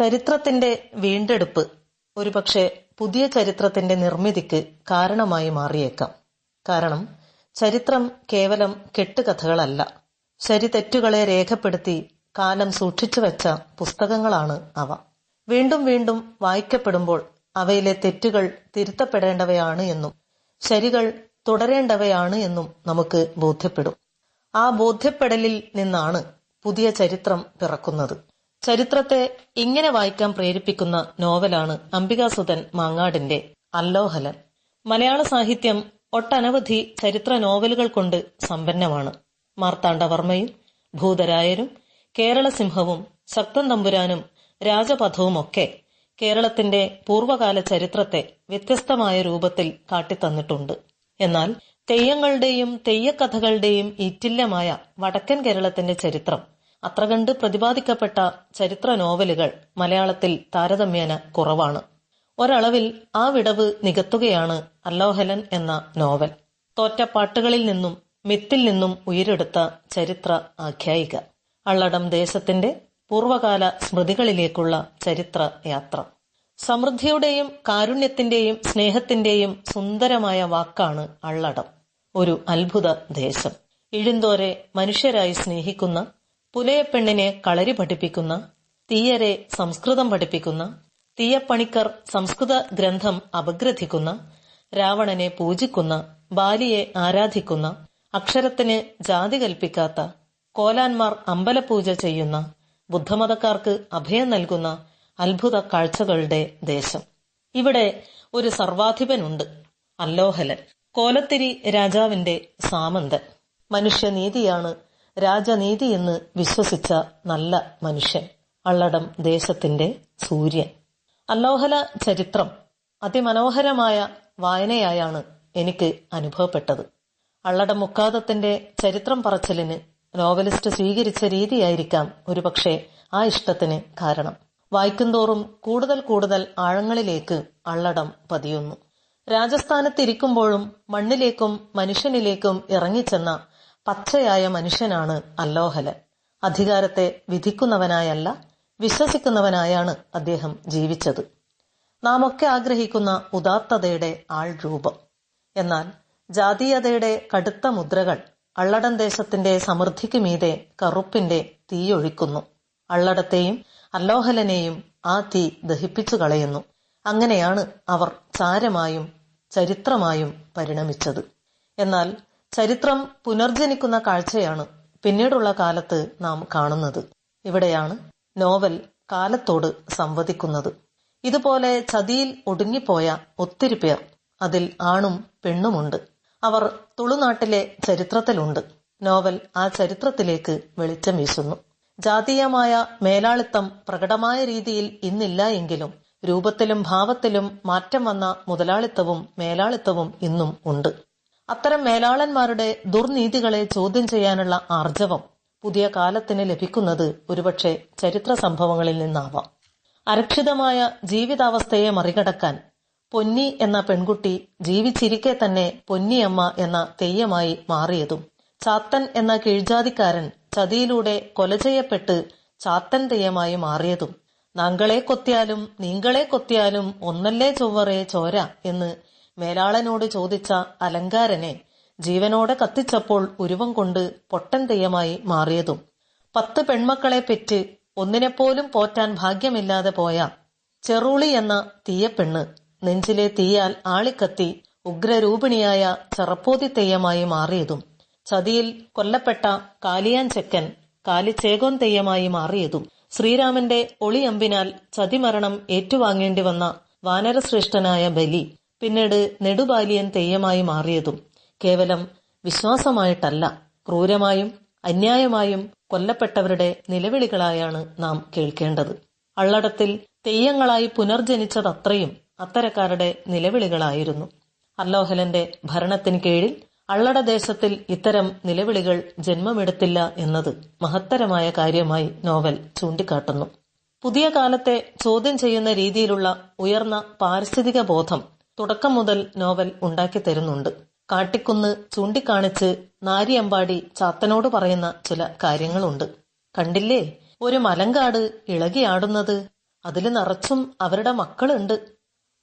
ചരിത്രത്തിന്റെ വീണ്ടെടുപ്പ് ഒരുപക്ഷെ പുതിയ ചരിത്രത്തിന്റെ നിർമ്മിതിക്ക് കാരണമായി മാറിയേക്കാം. കാരണം ചരിത്രം കേവലം കെട്ടുകഥകളല്ല. ശരിതെറ്റുകളെ രേഖപ്പെടുത്തി കാലം സൂക്ഷിച്ചു വെച്ച പുസ്തകങ്ങളാണ് അവ. വീണ്ടും വീണ്ടും വായിക്കപ്പെടുമ്പോൾ അവയിലെ തെറ്റുകൾ തിരുത്തപ്പെടേണ്ടവയാണ് എന്നും ശരികൾ തുടരേണ്ടവയാണ് എന്നും നമുക്ക് ബോധ്യപ്പെടും. ആ ബോധ്യപ്പെടലിൽ നിന്നാണ് പുതിയ ചരിത്രം പിറക്കുന്നത്. ചരിത്രത്തെ ഇങ്ങനെ വായിക്കാൻ പ്രേരിപ്പിക്കുന്ന നോവലാണ് അംബികാസുതൻ മാങ്ങാടിന്റെ അല്ലോഹലൻ. മലയാള സാഹിത്യം ഒട്ടനവധി ചരിത്ര നോവലുകൾ കൊണ്ട് സമ്പന്നമാണ്. മാർത്താണ്ഡവർമ്മയും ഭൂതരായരും കേരളസിംഹവും ശക്തൻ തമ്പുരാനും രാജപഥവുമൊക്കെ കേരളത്തിന്റെ പൂർവകാല ചരിത്രത്തെ വ്യത്യസ്തമായ രൂപത്തിൽ കാട്ടിത്തന്നിട്ടുണ്ട്. എന്നാൽ തെയ്യങ്ങളുടെയും തെയ്യക്കഥകളുടെയും ഈറ്റില്യമായ വടക്കൻ കേരളത്തിന്റെ ചരിത്രം അത്ര കണ്ട് പ്രതിപാദിക്കപ്പെട്ട ചരിത്ര നോവലുകൾ മലയാളത്തിൽ താരതമ്യേന കുറവാണ്. ഒരളവിൽ ആ വിടവ് നികത്തുകയാണ് അല്ലോഹലൻ എന്ന നോവൽ. തോറ്റ പാട്ടുകളിൽ നിന്നും മിത്തിൽ നിന്നും ഉയരെടുത്ത ചരിത്ര ആഖ്യായിക. അള്ളടം ദേശത്തിന്റെ പൂർവകാല സ്മൃതികളിലേക്കുള്ള ചരിത്ര യാത്ര. സമൃദ്ധിയുടെയും കാരുണ്യത്തിന്റെയും സ്നേഹത്തിന്റെയും സുന്ദരമായ വാക്കാണ് അള്ളടം. ഒരു അത്ഭുത ദേശം. ഇഴുന്തോരെ മനുഷ്യരായി സ്നേഹിക്കുന്ന പുലയപ്പെണ്ണിനെ കളരി പഠിപ്പിക്കുന്ന തീയരെ സംസ്കൃതം പഠിപ്പിക്കുന്ന തീയപ്പണിക്കർ സംസ്കൃത ഗ്രന്ഥം അപഗ്രഥിക്കുന്ന രാവണനെ പൂജിക്കുന്ന ബാലിയെ ആരാധിക്കുന്ന അക്ഷരത്തിന് ജാതി കൽപ്പിക്കാത്ത കോലാന്മാർ അമ്പലപൂജ ചെയ്യുന്ന ബുദ്ധമതക്കാർക്ക് അഭയം നൽകുന്ന അത്ഭുത കാഴ്ചകളുടെ ദേശം. ഇവിടെ ഒരു സർവാധിപനുണ്ട് അല്ലോഹലൻ. കോലത്തിരി രാജാവിന്റെ സാമന്തൻ. മനുഷ്യനീതിയാണ് രാജനീതി എന്ന് വിശ്വസിച്ച നല്ല മനുഷ്യൻ അള്ളടം ദേശത്തിന്റെ സൂര്യൻ. അല്ലോഹല ചരിത്രം അതിമനോഹരമായ വായനയായാണ് എനിക്ക് അനുഭവപ്പെട്ടത്. അള്ളടം മുക്കാദത്തിന്റെ ചരിത്രം പറച്ചിലിന് നോവലിസ്റ്റ് സ്വീകരിച്ച രീതിയായിരിക്കാം ഒരുപക്ഷെ ആ ഇഷ്ടത്തിന് കാരണം. വായിക്കുന്തോറും കൂടുതൽ കൂടുതൽ ആഴങ്ങളിലേക്ക് അള്ളടം പതിയുന്നു. രാജസ്ഥാനത്തിരിക്കുമ്പോഴും മണ്ണിലേക്കും മനുഷ്യനിലേക്കും ഇറങ്ങിച്ചെന്ന പച്ചയായ മനുഷ്യനാണ് അല്ലോഹലൻ. അധികാരത്തെ വിധിക്കുന്നവനായല്ല വിശ്വസിക്കുന്നവനായാണ് അദ്ദേഹം ജീവിച്ചത്. നാം ഒക്കെ ആഗ്രഹിക്കുന്ന ഉദാത്തതയുടെ ആൾ രൂപം എന്നാൽ ജാതീയതയുടെ കടുത്ത മുദ്രകൾ അള്ളടൻ ദേശത്തിന്റെ സമൃദ്ധിക്ക് മീതെ കറുപ്പിന്റെ തീയൊഴിക്കുന്നു. അള്ളടത്തെയും അല്ലോഹലനെയും ആ തീ ദഹിപ്പിച്ചു കളയുന്നു. അങ്ങനെയാണ് അവർ ചാരമായും ചരിത്രമായും പരിണമിച്ചത്. എന്നാൽ ചരിത്രം പുനർജനിക്കുന്ന കാഴ്ചയാണ് പിന്നീടുള്ള കാലത്ത് നാം കാണുന്നത്. ഇവിടെയാണ് നോവൽ കാലത്തോട് സംവദിക്കുന്നത്. ഇതുപോലെ ചതിയിൽ ഒടുങ്ങിപ്പോയ ഒത്തിരി പേർ അതിൽ ആണും പെണ്ണുമുണ്ട്. അവർ തുളുനാട്ടിലെ ചരിത്രത്തിലുണ്ട്. നോവൽ ആ ചരിത്രത്തിലേക്ക് വെളിച്ചം വീശുന്നു. ജാതീയമായ മേലാളിത്തം പ്രകടമായ രീതിയിൽ ഇന്നില്ല എങ്കിലും രൂപത്തിലും ഭാവത്തിലും മാറ്റം വന്ന മുതലാളിത്തവും മേലാളിത്തവും ഇന്നും ഉണ്ട്. അത്തരം മേലാളന്മാരുടെ ദുർനീതികളെ ചോദ്യം ചെയ്യാനുള്ള ആർജവം പുതിയ കാലത്തിന് ലഭിക്കുന്നത് ഒരുപക്ഷെ ചരിത്ര സംഭവങ്ങളിൽ നിന്നാവാം. അരക്ഷിതമായ ജീവിതാവസ്ഥയെ മറികടക്കാൻ പൊന്നി എന്ന പെൺകുട്ടി ജീവിച്ചിരിക്കെ തന്നെ പൊന്നിയമ്മ എന്ന തെയ്യമായി മാറിയതും ചാത്തൻ എന്ന കീഴ്ജാതിക്കാരൻ ചതിയിലൂടെ കൊല ചെയ്യപ്പെട്ട് ചാത്തൻ തെയ്യമായി മാറിയതും. നാങ്കളെ കൊത്തിയാലും നീങ്കളെ കൊത്തിയാലും ഒന്നല്ലേ ചൊവ്വറേ ചോര എന്ന് മേലാളനോട് ചോദിച്ച അലങ്കാരനെ ജീവനോടെ കത്തിച്ചപ്പോൾ ഉരുവം കൊണ്ട് പൊട്ടൻ തെയ്യമായി മാറിയതും. പത്ത് പെൺമക്കളെ പെറ്റ് ഒന്നിനെപ്പോലും പോറ്റാൻ ഭാഗ്യമില്ലാതെ പോയ ചെറുളി എന്ന തീയപ്പെണ്ണ് നെഞ്ചിലെ തീയാൽ ആളിക്കത്തി ഉഗ്രരൂപിണിയായ ചെറപ്പോതി തെയ്യമായി മാറിയതും. ചതിയിൽ കൊല്ലപ്പെട്ട കാലിയാൻ ചെക്കൻ കാലിച്ചേകോൻ തെയ്യമായി മാറിയതും. ശ്രീരാമന്റെ ഒളിയമ്പിനാൽ ചതിമരണം ഏറ്റുവാങ്ങേണ്ടി വന്ന വാനരശ്രേഷ്ഠനായ ബലി പിന്നീട് നെടുബാലിയൻ തെയ്യമായി മാറിയതും കേവലം വിശ്വാസമായിട്ടല്ല ക്രൂരമായും അന്യായമായും കൊല്ലപ്പെട്ടവരുടെ നിലവിളികളായാണ് നാം കേൾക്കേണ്ടത്. അള്ളടത്തിൽ തെയ്യങ്ങളായി പുനർജനിച്ചതത്രയും അത്തരക്കാരുടെ നിലവിളികളായിരുന്നു. അല്ലോഹലന്റെ ഭരണത്തിന് കീഴിൽ അള്ളടദേശത്തിൽ ഇത്തരം നിലവിളികൾ ജന്മമെടുത്തില്ല എന്നത് മഹത്തരമായ കാര്യമായി നോവൽ ചൂണ്ടിക്കാട്ടുന്നു. പുതിയ കാലത്തെ ചോദ്യം ചെയ്യുന്ന രീതിയിലുള്ള ഉയർന്ന പാരിസ്ഥിതിക ബോധം തുടക്കം മുതൽ നോവൽ ഉണ്ടാക്കി തരുന്നുണ്ട്. കാട്ടിക്കുന്ന് ചൂണ്ടിക്കാണിച്ച് നാരിയമ്പാടി ചാത്തനോട് പറയുന്ന ചില കാര്യങ്ങളുണ്ട്. കണ്ടില്ലേ? ഒരു മലങ്കാട് ഇളകിയാടുന്നത് അതിൽ നിറച്ചും അവരുടെ മക്കളുണ്ട്.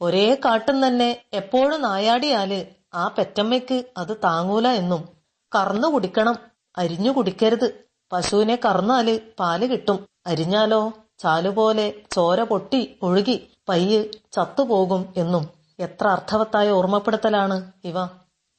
ഒരേ കാട്ടും തന്നെ എപ്പോഴും നായാടിയാൽ ആ പെറ്റമ്മയ്ക്ക് അത് താങ്ങൂല എന്നും. കറന്നു കുടിക്കണം അരിഞ്ഞു കുടിക്കരുത്. പശുവിനെ കറന്നാൽ പാൽ കിട്ടും. അരിഞ്ഞാലോ? ചാലുപോലെ ചോര പൊട്ടി ഒഴുകി പയ്യ് ചത്തുപോകും എന്നും. എത്ര അർത്ഥവത്തായ ഓർമ്മപ്പെടുത്തലാണ് ഇവ.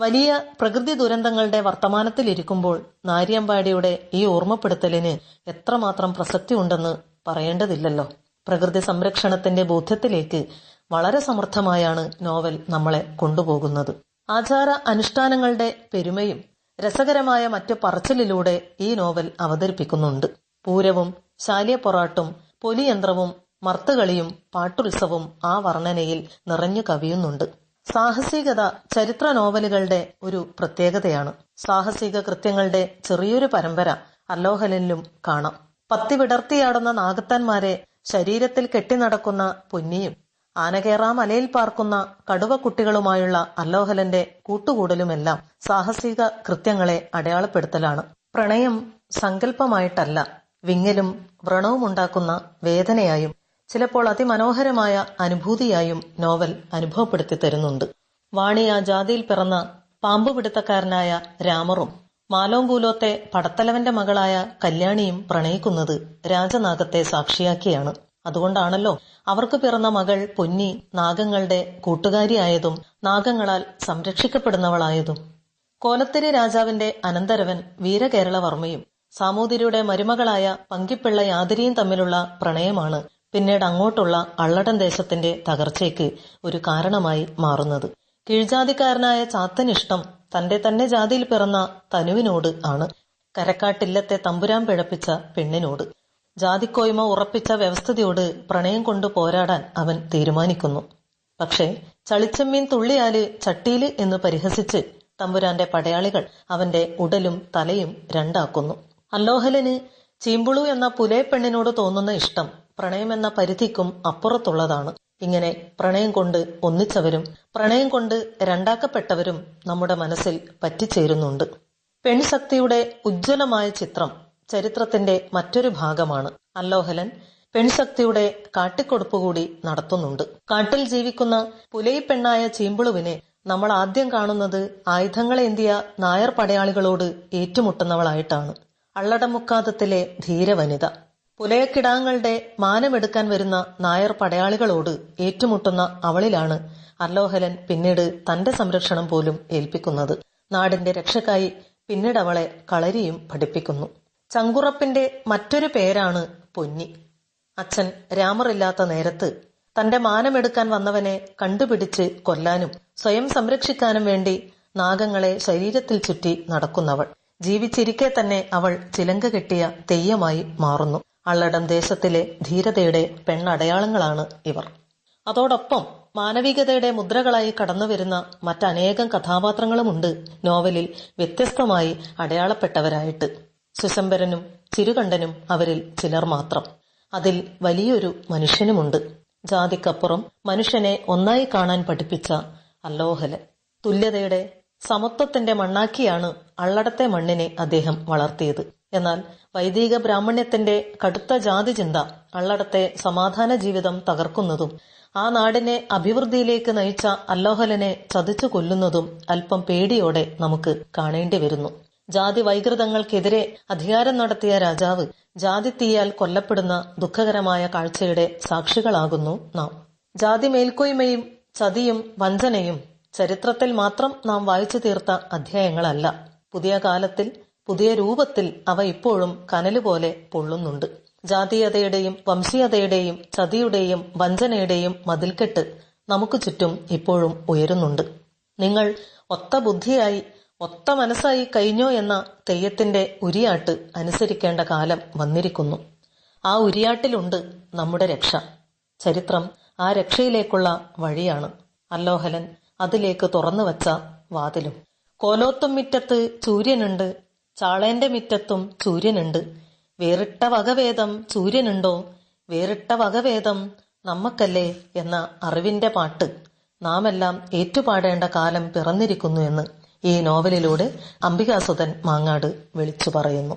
വലിയ പ്രകൃതി ദുരന്തങ്ങളുടെ വർത്തമാനത്തിലിരിക്കുമ്പോൾ നാര്യമ്പാടിയുടെ ഈ ഓർമ്മപ്പെടുത്തലിന് എത്രമാത്രം പ്രസക്തി ഉണ്ടെന്ന് പറയേണ്ടതില്ലല്ലോ. പ്രകൃതി സംരക്ഷണത്തിന്റെ ബോധ്യത്തിലേക്ക് വളരെ സമൃദ്ധമായാണ് നോവൽ നമ്മളെ കൊണ്ടുപോകുന്നത്. ആചാര അനുഷ്ഠാനങ്ങളുടെ പെരുമയും രസകരമായ മറ്റു പറച്ചിലിലൂടെ ഈ നോവൽ അവതരിപ്പിക്കുന്നുണ്ട്. പൂരവും ശാലിയപ്പൊറാട്ടും പൊലിയന്ത്രവും മർത്തുകളിയും പാട്ടുത്സവവും ആ വർണനയിൽ നിറഞ്ഞു കവിയുന്നുണ്ട്. സാഹസികത ചരിത്ര നോവലുകളുടെ ഒരു പ്രത്യേകതയാണ്. സാഹസിക കൃത്യങ്ങളുടെ ചെറിയൊരു പരമ്പര അല്ലോഹലിലും കാണാം. പത്തി വിടർത്തിയാടുന്ന നാഗത്താന്മാരെ ശരീരത്തിൽ കെട്ടിനടക്കുന്ന പൊന്നിയും ആനകേറാ മലയിൽ പാർക്കുന്ന കടുവ കുട്ടികളുമായുള്ള അല്ലോഹലന്റെ കൂട്ടുകൂടലുമെല്ലാം സാഹസിക കൃത്യങ്ങളെ അടയാളപ്പെടുത്തലാണ്. പ്രണയം സങ്കല്പമായിട്ടല്ല വിങ്ങലും വ്രണവും ഉണ്ടാക്കുന്ന വേദനയായും ചിലപ്പോൾ അതിമനോഹരമായ അനുഭൂതിയായും നോവൽ അനുഭവപ്പെടുത്തി തരുന്നുണ്ട്. വാണി ആ ജാതിയിൽ പിറന്ന പാമ്പുപിടുത്തക്കാരനായ രാമറും മാലോങ്കൂലോത്തെ പടത്തലവന്റെ മകളായ കല്യാണിയും പ്രണയിക്കുന്നത് രാജനാഗത്തെ സാക്ഷിയാക്കിയാണ്. അതുകൊണ്ടാണല്ലോ അവർക്ക് പിറന്ന മകൾ പൊന്നി നാഗങ്ങളുടെ കൂട്ടുകാരിയായതും നാഗങ്ങളാൽ സംരക്ഷിക്കപ്പെടുന്നവളായതും. കോലത്തിരി രാജാവിന്റെ അനന്തരവൻ വീരകേരളവർമ്മയും സാമൂതിരിയുടെ മരുമകളായ പങ്കിപ്പിള്ള യാതിരിയും തമ്മിലുള്ള പ്രണയമാണ് പിന്നീട് അങ്ങോട്ടുള്ള അള്ളടൻ ദേശത്തിന്റെ തകർച്ചയ്ക്ക് ഒരു കാരണമായി മാറുന്നത്. കീഴ്ജാതിക്കാരനായ ചാത്തനിഷ്ടം തന്റെ തന്നെ ജാതിയിൽ പിറന്ന തനുവിനോട് ആണ്. കരക്കാട്ടില്ലത്തെ തമ്പുരാൻ പിഴപ്പിച്ച പെണ്ണിനോട്. ജാതിക്കോയ്മ ഉറപ്പിച്ച വ്യവസ്ഥിതിയോട് പ്രണയം കൊണ്ട് പോരാടാൻ അവൻ തീരുമാനിക്കുന്നു. പക്ഷേ ചളിച്ചമ്മീൻ തുള്ളിയാൽ ചട്ടിയിൽ എന്ന് പരിഹസിച്ച് തമ്പുരാന്റെ പടയാളികൾ അവന്റെ ഉടലും തലയും രണ്ടാക്കുന്നു. അല്ലോഹലന് ചീമ്പുളു എന്ന പുലേ പെണ്ണിനോട് തോന്നുന്ന ഇഷ്ടം പ്രണയമെന്ന പരിധിക്കും അപ്പുറത്തുള്ളതാണ്. ഇങ്ങനെ പ്രണയം കൊണ്ട് ഒന്നിച്ചവരും പ്രണയം കൊണ്ട് രണ്ടാക്കപ്പെട്ടവരും നമ്മുടെ മനസ്സിൽ പറ്റിച്ചേരുന്നുണ്ട്. പെൺശക്തിയുടെ ഉജ്ജ്വലമായ ചിത്രം ചരിത്രത്തിന്റെ മറ്റൊരു ഭാഗമാണ്. അല്ലോഹലൻ പെൺശക്തിയുടെ കാട്ടിക്കൊടുപ്പ് കൂടി നടത്തുന്നുണ്ട്. കാട്ടിൽ ജീവിക്കുന്ന പുലയി പെണ്ണായ ചീമ്പുളുവിനെ നമ്മൾ ആദ്യം കാണുന്നത് ആയുധങ്ങളേന്തിയ നായർ പടയാളികളോട് ഏറ്റുമുട്ടുന്നവളായിട്ടാണ്. അള്ളടമുക്കാതത്തിലെ ധീരവനിത. പുലയക്കിടാങ്ങളുടെ മാനമെടുക്കാൻ വരുന്ന നായർ പടയാളികളോട് ഏറ്റുമുട്ടുന്ന അവളിലാണ് അല്ലോഹലൻ പിന്നീട് തന്റെ സംരക്ഷണം പോലും ഏൽപ്പിക്കുന്നത്. നാടിന്റെ രക്ഷക്കായി പിന്നീട് അവളെ കളരിയും പഠിപ്പിക്കുന്നു. ചങ്കുറപ്പിന്റെ മറ്റൊരു പേരാണ് പൊന്നി. അച്ഛൻ രാമറില്ലാത്ത നേരത്ത് തന്റെ മാനമെടുക്കാൻ വന്നവനെ കണ്ടുപിടിച്ച് കൊല്ലാനും സ്വയം സംരക്ഷിക്കാനും വേണ്ടി നാഗങ്ങളെ ശരീരത്തിൽ ചുറ്റി നടക്കുന്നവൾ. ജീവിച്ചിരിക്കെ തന്നെ അവൾ ചിലങ്ക കെട്ടിയ തെയ്യമായി മാറുന്നു. അള്ളടം ദേശത്തിലെ ധീരതയുടെ പെണ്ണടയാളങ്ങളാണ് ഇവർ. അതോടൊപ്പം മാനവികതയുടെ മുദ്രകളായി കടന്നുവരുന്ന മറ്റനേകം കഥാപാത്രങ്ങളുമുണ്ട് നോവലിൽ വ്യത്യസ്തമായി അടയാളപ്പെട്ടവരായിട്ട്. സുശംബരനും ചിരുകണ്ഠനും അവരിൽ ചിലർ മാത്രം. അതിൽ വലിയൊരു മനുഷ്യനുമുണ്ട്. ജാതിക്കപ്പുറം മനുഷ്യനെ ഒന്നായി കാണാൻ പഠിപ്പിച്ച അല്ലോഹലൻ. തുല്യതയുടെ സമത്വത്തിന്റെ മണ്ണാക്കിയാണ് അള്ളടത്തെ മണ്ണിനെ അദ്ദേഹം വളർത്തിയത്. എന്നാൽ വൈദിക ബ്രാഹ്മണ്യത്തിന്റെ കടുത്ത ജാതി ചിന്ത അള്ളടത്തെ സമാധാന ജീവിതം തകർക്കുന്നതും ആ നാടിനെ അഭിവൃദ്ധിയിലേക്ക് നയിച്ച അല്ലോഹലനെ ചതിച്ചു കൊല്ലുന്നതും അല്പം പേടിയോടെ നമുക്ക് കാണേണ്ടി വരുന്നു. ജാതി വൈകൃതങ്ങൾക്കെതിരെ അധികാരം നടത്തിയ രാജാവ് ജാതി തീയാൽ കൊല്ലപ്പെടുന്ന ദുഃഖകരമായ കാഴ്ചയുടെ സാക്ഷികളാകുന്നു നാം. ജാതി മേൽക്കോയ്മയും ചതിയും വഞ്ചനയും ചരിത്രത്തിൽ മാത്രം നാം വായിച്ചു തീർത്ത അധ്യായങ്ങളല്ല. പുതിയ കാലത്തിൽ പുതിയ രൂപത്തിൽ അവ ഇപ്പോഴും കനലുപോലെ പൊള്ളുന്നുണ്ട്. ജാതീയതയുടെയും വംശീയതയുടെയും ചതിയുടെയും വഞ്ചനയുടെയും മതിൽക്കെട്ട് നമുക്ക് ചുറ്റും ഇപ്പോഴും ഉയരുന്നുണ്ട്. നിങ്ങൾ ഒത്ത ബുദ്ധിയായി ഒത്ത മനസ്സായി കഴിഞ്ഞോ എന്ന തെയ്യത്തിന്റെ ഉരിയാട്ട് അനുസരിക്കേണ്ട കാലം വന്നിരിക്കുന്നു. ആ ഉരിയാട്ടിലുണ്ട് നമ്മുടെ രക്ഷ. ചരിത്രം ആ രക്ഷയിലേക്കുള്ള വഴിയാണ്. അല്ലോഹലൻ അതിലേക്ക് തുറന്നു വച്ച വാതിലും. കോലോത്തും മിറ്റത്ത് സൂര്യനുണ്ട് ചാളേന്റെ മിറ്റത്തും സൂര്യനുണ്ട്. വേറിട്ട വകവേദം സൂര്യനുണ്ടോ? വേറിട്ട വകവേദം നമ്മക്കല്ലേ എന്ന അറിവിന്റെ പാട്ട്. നാമെല്ലാം ഏറ്റുപാടേണ്ട കാലം പിറന്നിരിക്കുന്നു എന്ന് ഈ നോവലിലൂടെ അംബികാസുധൻ മാങ്ങാട് വിളിച്ചു പറയുന്നു.